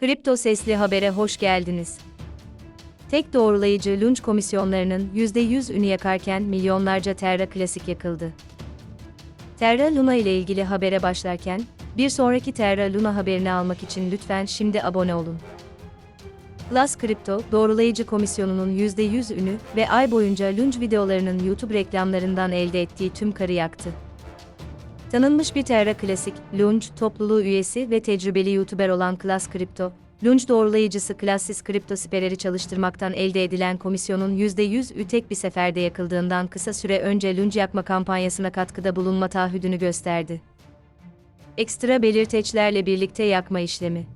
Kripto Sesli Haber'e hoş geldiniz. Tek doğrulayıcı lunch komisyonlarının %100 ünü yakarken milyonlarca Terra Klasik yakıldı. Terra Luna ile ilgili habere başlarken, bir sonraki Terra Luna haberini almak için lütfen şimdi abone olun. Plus Crypto, doğrulayıcı komisyonunun %100 ünü ve ay boyunca lunch videolarının YouTube reklamlarından elde ettiği tüm karı yaktı. Tanınmış bir Terra Klasik, Lunch topluluğu üyesi ve tecrübeli YouTuber olan Class Crypto, Lunch doğrulayıcısı Classis Crypto Siperleri çalıştırmaktan elde edilen komisyonun %100 ü tek bir seferde yakıldığından kısa süre önce Lunch yakma kampanyasına katkıda bulunma taahhüdünü gösterdi. Ekstra belirteçlerle birlikte yakma işlemi.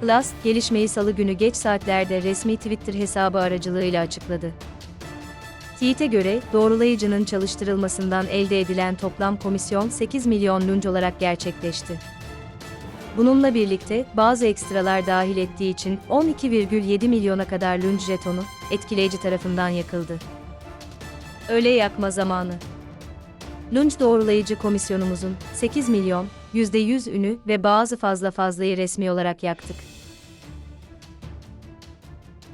Plus, gelişmeyi salı günü geç saatlerde resmi Twitter hesabı aracılığıyla açıkladı. Tweet'e göre, doğrulayıcının çalıştırılmasından elde edilen toplam komisyon 8 milyon lunch olarak gerçekleşti. Bununla birlikte, bazı ekstralar dahil ettiği için 12,7 milyona kadar lunch jetonu, etkileyici tarafından yakıldı. Öğle yakma zamanı. Lunch doğrulayıcı komisyonumuzun 8 milyon, %100 ünü ve bazı fazla fazlayı resmi olarak yaktık.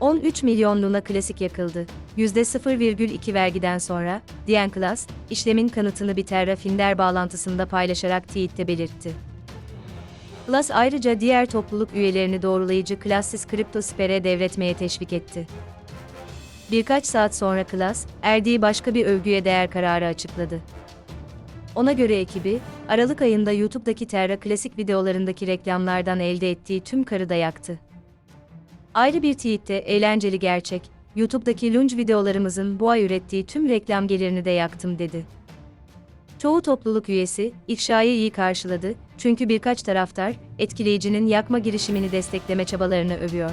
13 milyon Luna Klasik yakıldı. %0,2 vergiden sonra, Diyen Class, işlemin kanıtını bir Terra Finder bağlantısında paylaşarak tweette belirtti. Plus ayrıca diğer topluluk üyelerini doğrulayıcı Classis Cryptosfer'e devretmeye teşvik etti. Birkaç saat sonra Class, erdiği başka bir övgüye değer kararı açıkladı. Ona göre ekibi, Aralık ayında YouTube'daki Terra Klasik videolarındaki reklamlardan elde ettiği tüm karı da yaktı. Ayrı bir tweette eğlenceli gerçek, YouTube'daki lunch videolarımızın bu ay ürettiği tüm reklam gelirini de yaktım dedi. Çoğu topluluk üyesi, ifşayı iyi karşıladı, çünkü birkaç taraftar, etkileyicinin yakma girişimini destekleme çabalarını övüyor.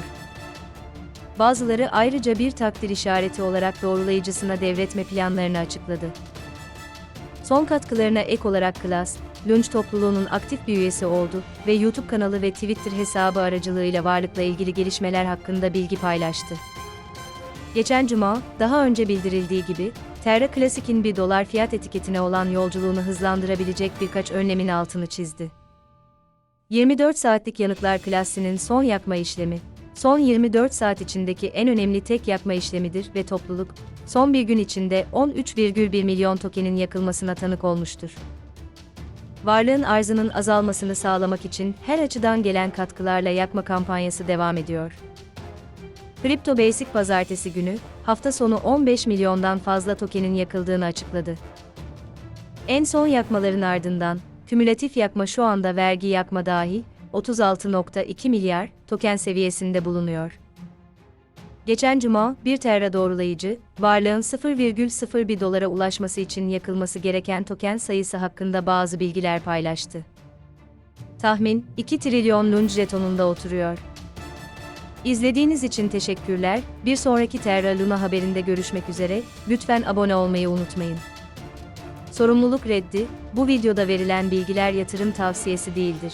Bazıları ayrıca bir takdir işareti olarak doğrulayıcısına devretme planlarını açıkladı. Son katkılarına ek olarak Class, Lunch topluluğunun aktif bir üyesi oldu ve YouTube kanalı ve Twitter hesabı aracılığıyla varlıkla ilgili gelişmeler hakkında bilgi paylaştı. Geçen cuma, daha önce bildirildiği gibi, Terra Classic'in bir dolar fiyat etiketine olan yolculuğunu hızlandırabilecek birkaç önlemin altını çizdi. 24 saatlik yanıklar klasinin son yakma işlemi, son 24 saat içindeki en önemli tek yakma işlemidir ve topluluk, son bir gün içinde 13,1 milyon tokenin yakılmasına tanık olmuştur. Varlığın arzının azalmasını sağlamak için her açıdan gelen katkılarla yakma kampanyası devam ediyor. Crypto Basic pazartesi günü, hafta sonu 15 milyondan fazla tokenin yakıldığını açıkladı. En son yakmaların ardından, kümülatif yakma şu anda vergi yakma dahi, 36.2 milyar token seviyesinde bulunuyor. Geçen cuma, bir Terra doğrulayıcı, varlığın 0,01 dolara ulaşması için yakılması gereken token sayısı hakkında bazı bilgiler paylaştı. Tahmin, 2 trilyon lunch jetonunda oturuyor. İzlediğiniz için teşekkürler. Bir sonraki Terra Luna haberinde görüşmek üzere. Lütfen abone olmayı unutmayın. Sorumluluk reddi, bu videoda verilen bilgiler yatırım tavsiyesi değildir.